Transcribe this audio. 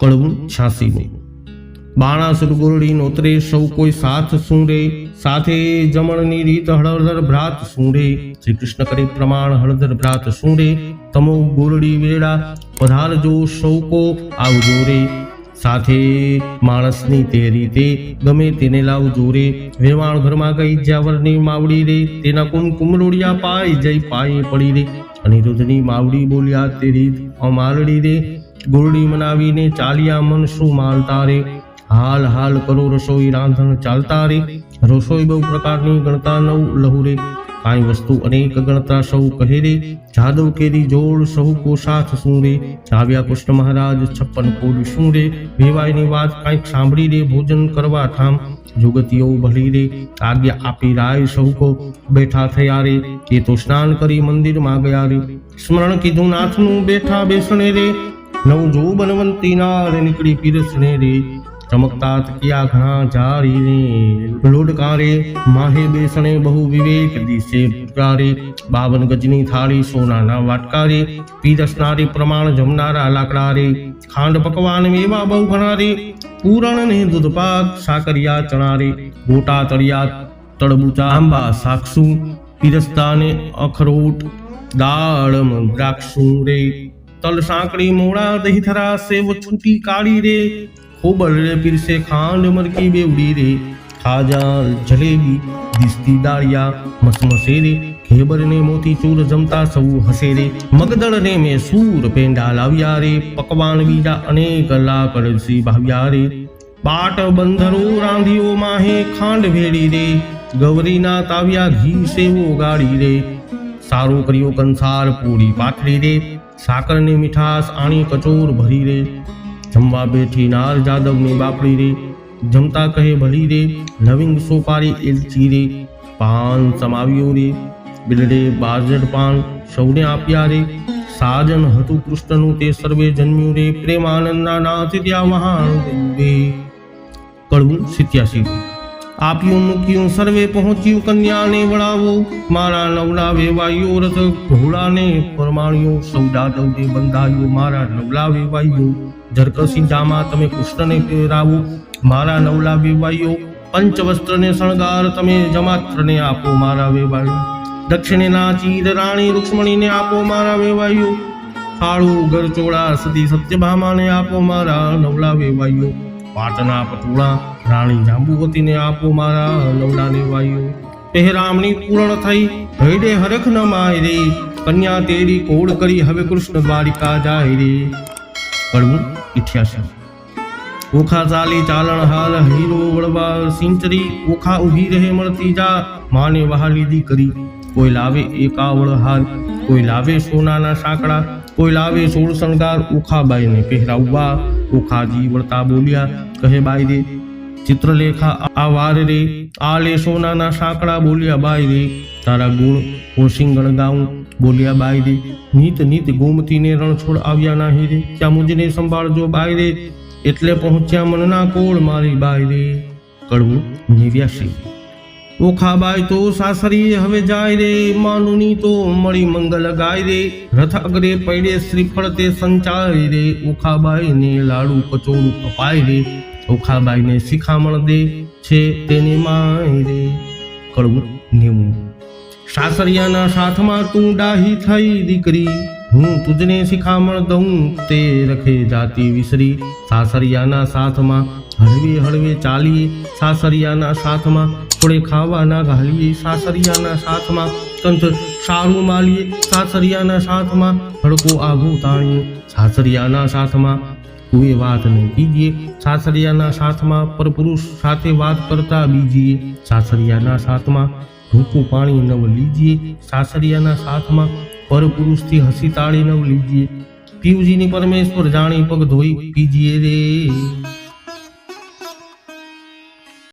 કડવું છ્યાસીમું બાણાસુર ગોરડી નોતરે સૌ કોઈ સાથ શું સાથે જમણની રીત હળદર ભ્રાત શું શ્રી કૃષ્ણ કરે પ્રમાણ હળદર ભ્રાત શું તમો ગોરડી વેડા પધારજો સૌ કો આવજો રે. સાથે માણસની તે રીતે ગમે તેને લાવજો રે. વેવાણ ઘરમાં ગઈ જ્યાવરની માવડી રે, તેના કુમ કુમરોડિયા પાય જઈ પાયે પડી રે. અનિરુદ્ધની માવડી બોલ્યા, તે રીત અમારડી રે. ગોરડી મનાવીને ચાલ્યા મન શું માલતા રે? હાલ હાલ કરો રસોઈ રાંધણ ચાલતા રે. રસોઈ બહુ પ્રકારની ગણતા નવ લહુ રે. કાંઈ વસ્તુ અનેક ગણતા સૌ કહે રે. જાદવ કેરી જોડ સૌ કો સાથ શું રે? આવ્યા કૃષ્ણ મહારાજ છપ્પન કોડ શું રે? વેવાયની વાત કાંઈક સાંભળી રે, ભોજન કરવા ઠામ. જુગતીઓ ભલી રે. આજ્ઞા આપી રાય સૌ કો બેઠા થયા રે. એ તો સ્નાન કરી મંદિરમાં ગયા રે. સ્મરણ કીધું નાથનું બેઠા બેસણે રે. નવ જો બનવંતી નાર નીકળી પીરસને રે. ચમકતા તકિયા ઘણા જારી રે લોડકારે માહે બેસણે બહુ વિવેક દિશે પુકારે. બાવન ગજની થાળી સોનાના વાટકારે. પીરસનારી પ્રમાણ જમનારા લાકડા રે ખાંડ પકવાન મેવા બહુ ઘણા રે પૂરણ ને દૂધપાક સાકરિયા ચણા રે ગોટા તળિયા તળબૂચા આંબા સાક્ષું પીરસતા ને અખરોટ દાળમ દ્રાક્ષું રે. તલ સાંકડી મોડા દહીથરા સેવ છૂટી કાળી રે. ખોબળ રે પીરસે ખાંડ મરકી બેવડી રે. ખાજા જલેબી દિસ્તી દાળિયા, મસમસે રે. ઘેબર ને મોતી ચૂર જમતા સૌ હસે રે. મગદળ ને મેં સૂર પેંડા લાવ્યા રે. પકવાન બીજા અનેક લાકડસી ભાવ્યા રે. પાટ બંધરો રાંધીઓ માહે ખાંડ ભેળી રે. ગૌરીના તાવ્યા ઘી સેવો ગાળી રે. સારું કર્યો કંસાર પૂરી પાથરી રે. સાકર ને મીઠાશ આણી કચોર ભરી રે. જમવા બેઠી નાર જાદવની બાપડી રે. જમતા કહે ભલી રે, લવિંગ સોપારી એલચી રે. પાન સમાવ્યો રે. બિલડે બાજર પાન સૌને આપ્યા રે. સાજન હતું કૃષ્ણનું તે સર્વે જન્મ્યું રે. પ્રેમાનંદના નાથ ત્યાં મહાન કડવું સિત્યાસી. આપ્યું, મૂક્યું, સર્વે પહોંચ્યું, કન્યાને વળાવો, મારા નવલા વેવાયો રથ ઘોડાને પરમાણ્યો સૌડા દૌડે બંધાયો, મારા નવલા વેવાયો જરકસી જામા તમે કૃષ્ણને પહેરાવો, મારા નવલા વેવાયો પંચવસ્ત્રને શણગાર તમે જમાત્રને આપો, મારા વેવાયો. દક્ષિણેના ચીર રાણી રૂક્ષ્મણીને આપો, મારા વેવાયો. ફાળુ ગરચોળા સતી સત્યભામાને આપો, મારા નવલા વેવાયો પાટના પટોળા રાણી જાંબુવતીને આપો મારા નવડાને વાયુ. પહેરામણી પૂર્ણ થઈ હૈડે હરખ ન માય રે કન્યા તેડી કોડ કરી, હવે કૃષ્ણ દ્વારિકા જાય રે. કડવું ઇઠ્યાસી ઓખા ચાલી ચાલણ હાલ, હીરો વળવા સિંચરી, ઓખા ઊભી રહે મળતી જા. માને વહાલીદી કરી કોઈ લાવે એકાવળ હાર કોઈ લાવે સોનાના સાંકડા, કોઈ લાવે સોળ શણગાર ઓખાબાઈને પહેરાવવા. ઓખાજી વળતા બોલ્યા, કહે બાઈ રે ચિત્રલેખા આ વાર રે. આ લે સોનાના સાંકડા બોલ્યા બાઈ રે. તારા ગુણ ઓશિંગણ ગાઉં બોલ્યા બાઈ રે. નીત નીત ગોમતીને રણછોડ આવ્યા નાહી રે. ત્યાં મુજને સંભાળજો બાઈ રે. એટલે પહોંચ્યા મનના કોળ મારી બાઈ રે. કડવું નેવ્યાસી ઓખાબાઈ તો સાસરી હવે જાય રે. માનુની તો મળી મંગલ ગાય રે. રથ અગ્રે પૈડે શ્રીફળ તે સંચાય રે. ઓખાબાઈ ને લાડુ કચોડું અપાય રે. ઓખાબાઈ ને શિખામણ દે છે તેને માય રે. કડવું નેવું. સાસરિયાના સાથમાં તું ડાહી થઈ દીકરી. હું તુજને શિખામણ દઉં તે રખે જાતી વિસરી. સાસરિયાના સાથમાં હળવે હળવે ચાલીએ. સાસરિયાના સાથમાં થોડે ખાવાના ઘાલીએ સાસરિયાના સાથમાં કંઠ સારું માલીએ સાસરિયાના સાથમાં હડકો આઘું તાણીએ. સાસરિયાના સાથમાં કોઈ વાત નહીં. બીજીએ સાસરિયાના સાથમાં પરપુરુષ સાથે વાત કરતા બીજીએ સાસરિયાના સાથમાં ભૂકું પાણી નવ લીજીએ, સાસરિયાના સાથમાં પરપુરુષથી હસી તાળી નવ લીજીએ. પીવજીની પરમેશ્વર જાણી પગ ધોઈ પીજીએ રે.